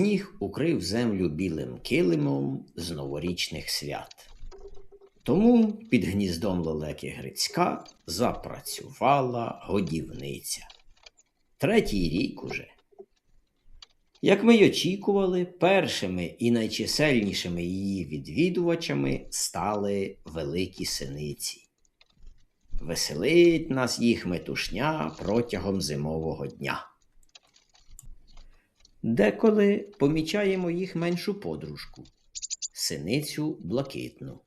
Сніг укрив землю білим килимом з новорічних свят. Тому під гніздом лелеки Грицька запрацювала годівниця. Третій рік уже. Як ми й очікували, першими і найчисельнішими її відвідувачами стали великі синиці. Веселить нас їх метушня протягом зимового дня. Деколи помічаємо їх меншу подружку синицю блакитну.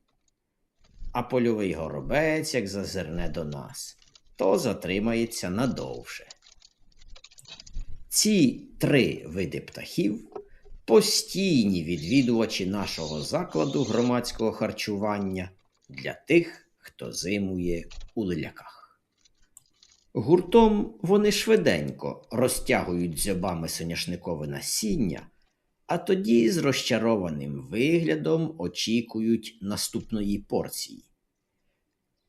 А польовий горобець, як зазирне до нас, то затримається надовше. Ці три види птахів постійні відвідувачі нашого закладу громадського харчування для тих, хто зимує у лиляках. Гуртом вони швиденько розтягують дзьобами соняшникове насіння, а тоді з розчарованим виглядом очікують наступної порції.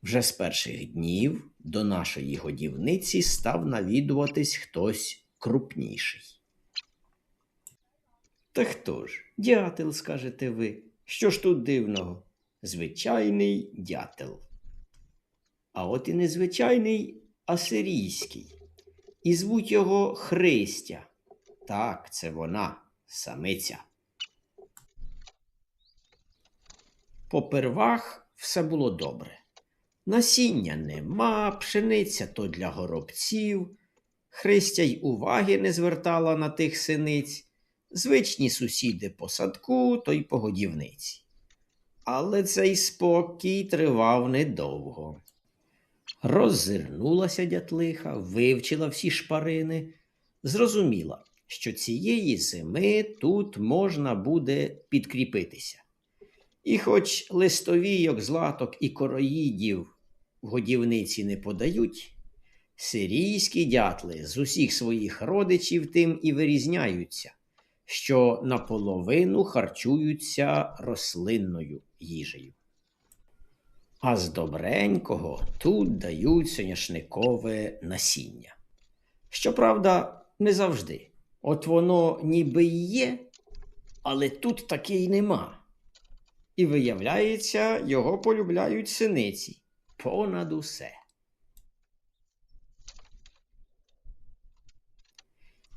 Вже з перших днів до нашої годівниці став навідуватись хтось крупніший. Та хто ж? Дятел, скажете ви. Що ж тут дивного? Звичайний дятел. А от і незвичайний асирійський. І звуть його Христя. Так, це вона, самиця. Попервах все було добре. Насіння нема, пшениця то для горобців. Христя й уваги не звертала на тих синиць, звичні сусіди по садку, то й по годівниці. Але цей спокій тривав недовго. Роззирнулася дятлиха, вивчила всі шпарини, зрозуміла, що цієї зими тут можна буде підкріпитися. І хоч листовійок, златок і короїдів в годівниці не подають, сирійські дятли з усіх своїх родичів тим і вирізняються, що наполовину харчуються рослинною їжею. А з добренького тут дають соняшникове насіння. Щоправда, не завжди. От воно ніби й є, але тут таки й нема. І виявляється, його полюбляють синиці понад усе.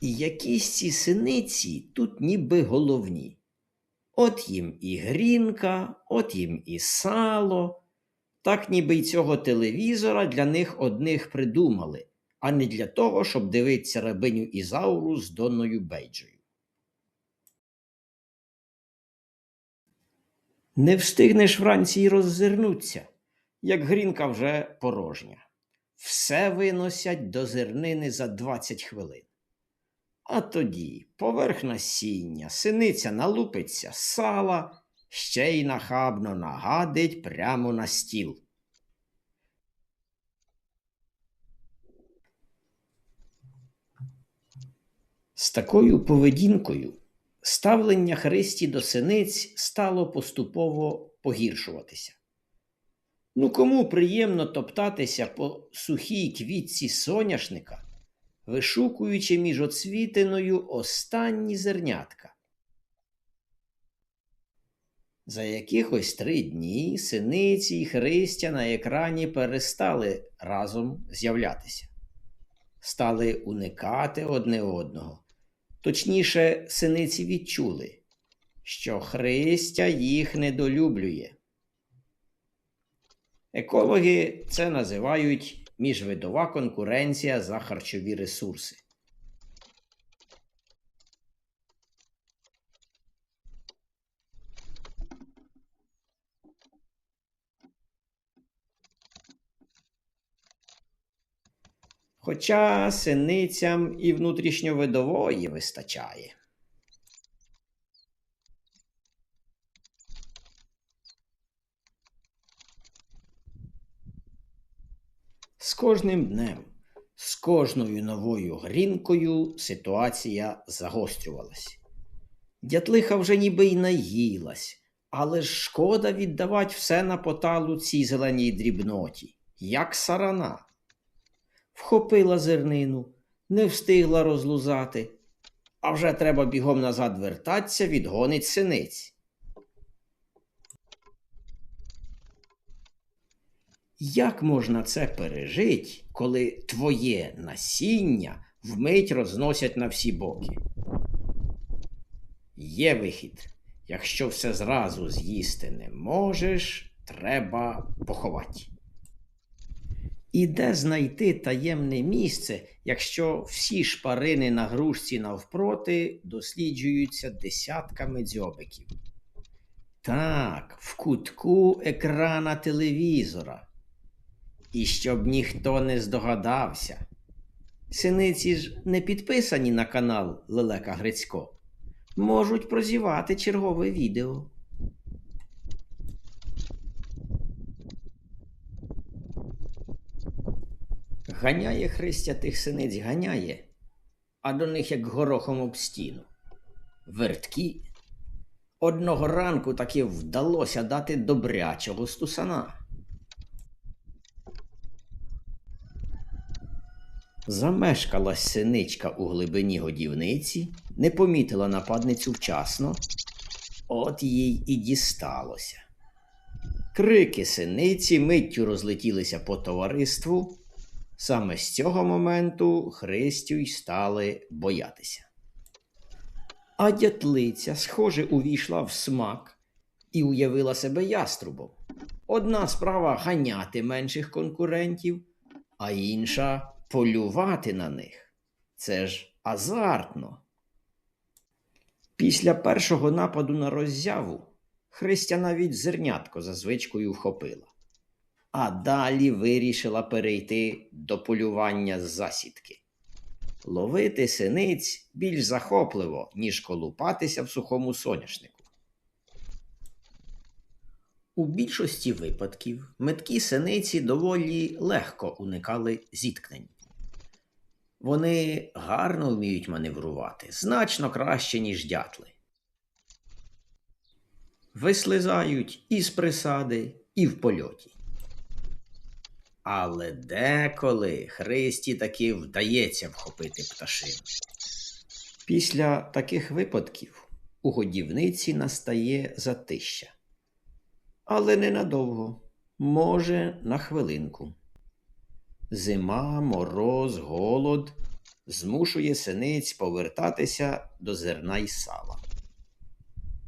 І якісь ці синиці тут ніби головні. От їм і грінка, от їм і сало. Так ніби й цього телевізора для них одних придумали, а не для того, щоб дивитися рабиню Ізауру з Донною Бейджею. Не встигнеш вранці й роззирнуться, як грінка вже порожня. Все виносять до зернини за 20 хвилин. А тоді поверх насіння, синиця налупиться сала ще й нахабно нагадить прямо на стіл. З такою поведінкою ставлення Христі до синиць стало поступово погіршуватися. Ну кому приємно топтатися по сухій квітці соняшника, вишукуючи між оцвітиною останні зернятка? За якихось три дні синиці і Христя на екрані перестали разом з'являтися, стали уникати одне одного. Точніше, синиці відчули, що Христя їх недолюблює. Екологи це називають міжвидова конкуренція за харчові ресурси. Хоча синицям і внутрішньовидової вистачає. З кожним днем, з кожною новою грінкою ситуація загострювалась. Дятлиха вже ніби й наїлась, але ж шкода віддавати все на поталу цій зеленій дрібноті, як сарана вхопила зернину, не встигла розлузати, а вже треба бігом назад вертатися, відгонить синиць. Як можна це пережити, коли твоє насіння вмить розносять на всі боки? Є вихід. Якщо все зразу з'їсти не можеш, треба поховати. І де знайти таємне місце, якщо всі шпарини на грушці навпроти досліджуються десятками дзьобиків? Так, в кутку екрана телевізора. І щоб ніхто не здогадався. Синиці ж не підписані на канал Лелека Грицько. Можуть прозівати чергове відео. Ганяє Христя тих синиць ганяє, а до них як горохом об стіну. Верткі. Одного ранку таки вдалося дати добрячого стусана. Замешкалась синичка у глибині годівниці, не помітила нападницю вчасно, от їй і дісталося. Крики синиці миттю розлетілися по товариству. Саме з цього моменту Христю й стали боятися. А дятлиця, схоже, увійшла в смак і уявила себе яструбом. Одна справа ганяти менших конкурентів, а інша полювати на них. Це ж азартно. Після першого нападу на роззяву Христя навіть зернятко за звичкою вхопила, а далі вирішила перейти до полювання з засідки. Ловити синиць більш захопливо, ніж колупатися в сухому соняшнику. У більшості випадків меткі синиці доволі легко уникали зіткнень. Вони гарно вміють маневрувати, значно краще, ніж дятли. Вислизають і з присади, і в польоті. Але деколи Христі таки вдається вхопити пташину. Після таких випадків у годівниці настає затища. Але ненадовго, може, на хвилинку. Зима, мороз, голод змушує синиць повертатися до зерна й сала.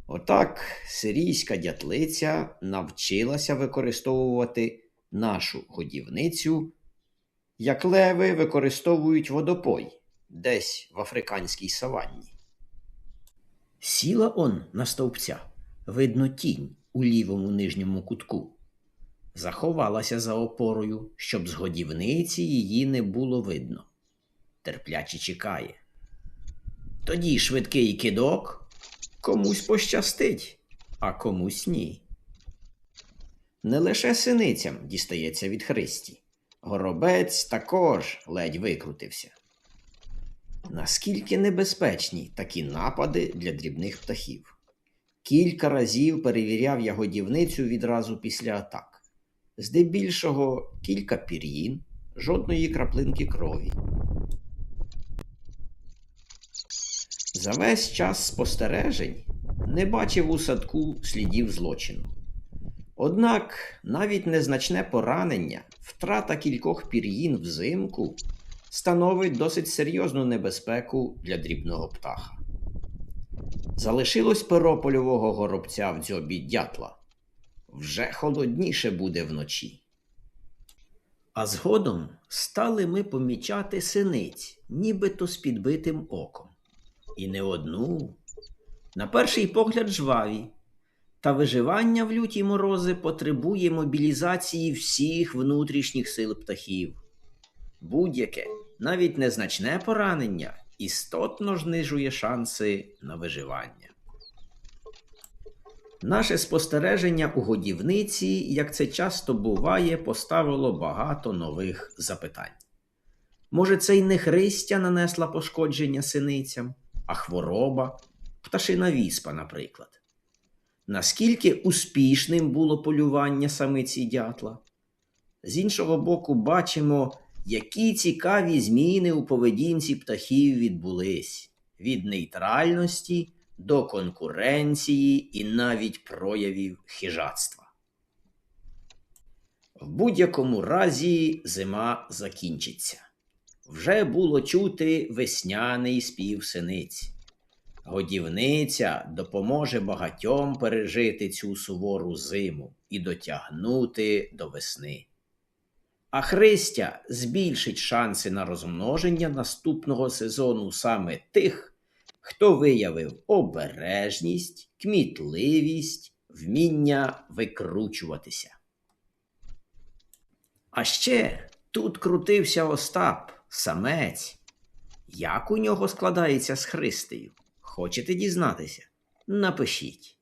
Отак сирійська дятлиця навчилася використовувати нашу годівницю, як леви використовують водопой десь в африканській саванні. Сіла он на стовпця, видно тінь у лівому нижньому кутку заховалася за опорою, щоб з годівниці її не було видно. Терпляче чекає. Тоді швидкий кидок комусь пощастить, а комусь ні. Не лише синицям дістається від Христі. Горобець також ледь викрутився. Наскільки небезпечні такі напади для дрібних птахів? Кілька разів перевіряв я годівницю відразу після атак здебільшого кілька пір'їн, жодної краплинки крові. За весь час спостережень не бачив у садку слідів злочину. Однак навіть незначне поранення, втрата кількох пір'їн взимку становить досить серйозну небезпеку для дрібного птаха. Залишилось перо польового горобця в дзьобі дятла вже холодніше буде вночі. А згодом стали ми помічати синиць, нібито з підбитим оком. І не одну. На перший погляд жваві. Та виживання в люті морози потребує мобілізації всіх внутрішніх сил птахів. Будь-яке, навіть незначне поранення істотно знижує шанси на виживання. Наше спостереження у годівниці, як це часто буває, поставило багато нових запитань. Може, це й не Христя нанесла пошкодження синицям, а хвороба, пташина віспа, наприклад. Наскільки успішним було полювання самиці дятла? З іншого боку, бачимо, які цікаві зміни у поведінці птахів відбулись. від нейтральності до конкуренції і навіть проявів хижацтва. В будь-якому разі зима закінчиться. Вже було чути весняний спів синиць. Годівниця допоможе багатьом пережити цю сувору зиму і дотягнути до весни. А Христя збільшить шанси на розмноження наступного сезону саме тих, хто виявив обережність, кмітливість, вміння викручуватися. А ще тут крутився Остап, самець. Як у нього складається з Христею? Хочете дізнатися? Напишіть.